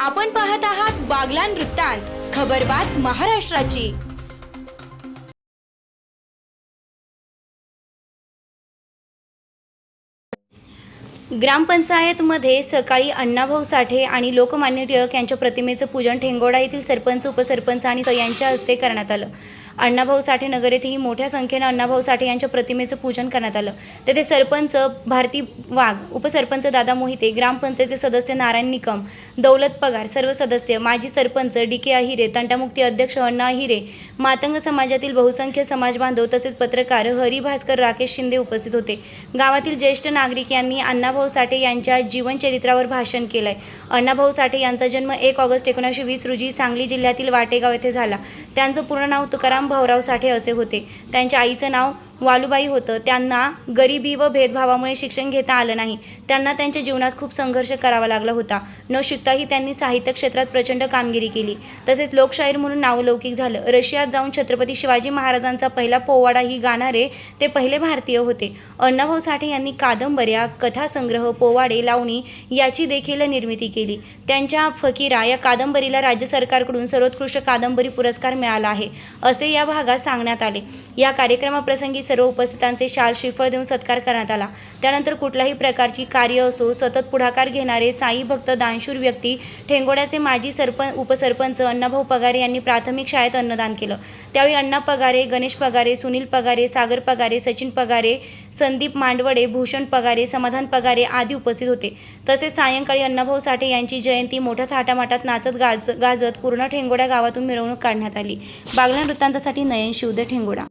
आपण पाहत आहात बागलान वृत्तांत खबरबात महाराष्ट्राची. ग्रामपंचायतमध्ये सकाळी अण्णाभाऊ साठे आणि लोकमान्य टिळक यांच्या प्रतिमेचं पूजन ठेंगोडा येथील सरपंच उपसरपंच आणि यांच्या हस्ते करण्यात आलं. अण्णाभाऊ साठे नगर येथेही मोठ्या संख्येनं अण्णाभाऊ साठे यांच्या प्रतिमेचं पूजन करण्यात आलं. तेथे सरपंच भारती वाघ उपसरपंच दादा मोहिते ग्रामपंचायतचे सदस्य नारायण निकम दौलत पगार सर्व सदस्य माजी सरपंच डी के अहिरे तंटामुक्ती अध्यक्ष अण्णा अहिरे मातंग समाजातील बहुसंख्य समाज बांधव तसेच पत्रकार हरी भास्कर राकेश शिंदे उपस्थित होते. गावातील ज्येष्ठ नागरिक यांनी अण्णाभाऊ साठे यांच्या जीवनचरित्रावर भाषण केलंय. अण्णाभाऊ साठे यांचा जन्म एक ऑगस्ट एकोणीसशे वीस रोजी सांगली जिल्ह्यातील वाटेगाव येथे झाला. त्यांचं पूर्ण नाव तुकाराम भाऊराव साठे असे होते. त्यांच्या आईचं नाव वालुबाई होतं. त्यांना गरिबी व भेदभावामुळे शिक्षण घेता आलं नाही. त्यांना त्यांच्या जीवनात खूप संघर्ष करावा लागला होता. न शिकताही त्यांनी साहित्य क्षेत्रात प्रचंड कामगिरी केली. तसेच लोकशाहीर म्हणून नावलौकिक झालं. रशियात जाऊन छत्रपती शिवाजी महाराजांचा पहिला पोवाडा ही गाणारे ते पहिले भारतीय होते. अण्णाभाऊ साठे यांनी कादंबऱ्या कथासंग्रह पोवाडे लावणी याची देखील निर्मिती केली. त्यांच्या फकीरा या कादंबरीला राज्य सरकारकडून सर्वोत्कृष्ट कादंबरी पुरस्कार मिळाला आहे असे या भागात सांगण्यात आले. या कार्यक्रमाप्रसंगी सर्व उपस्थितांचे शाल श्रीफळ देऊन सत्कार करण्यात आला. त्यानंतर कुठल्याही प्रकारची कार्य असो सतत पुढाकार घेणारे साई भक्त दानशूर व्यक्ती ठेंगोड्याचे माजी सरपंच उपसरपंच अण्णाभाऊ पगारे यांनी प्राथमिक शाळेत अन्नदान केलं. त्यावेळी अण्णा पगारे गणेश पगारे सुनील पगारे सागर पगारे सचिन पगारे संदीप मांडवडे भूषण पगारे समाधान पगारे आदी उपस्थित होते. तसेच सायंकाळी अण्णाभाऊ साठे यांची जयंती मोठ्या थाटामाटात नाचत गाज गाजत पूर्ण ठेंगोड्या गावातून मिरवणूक काढण्यात आली. बागला वृत्तांतासाठी नयन शिवदे ठेंगोडा.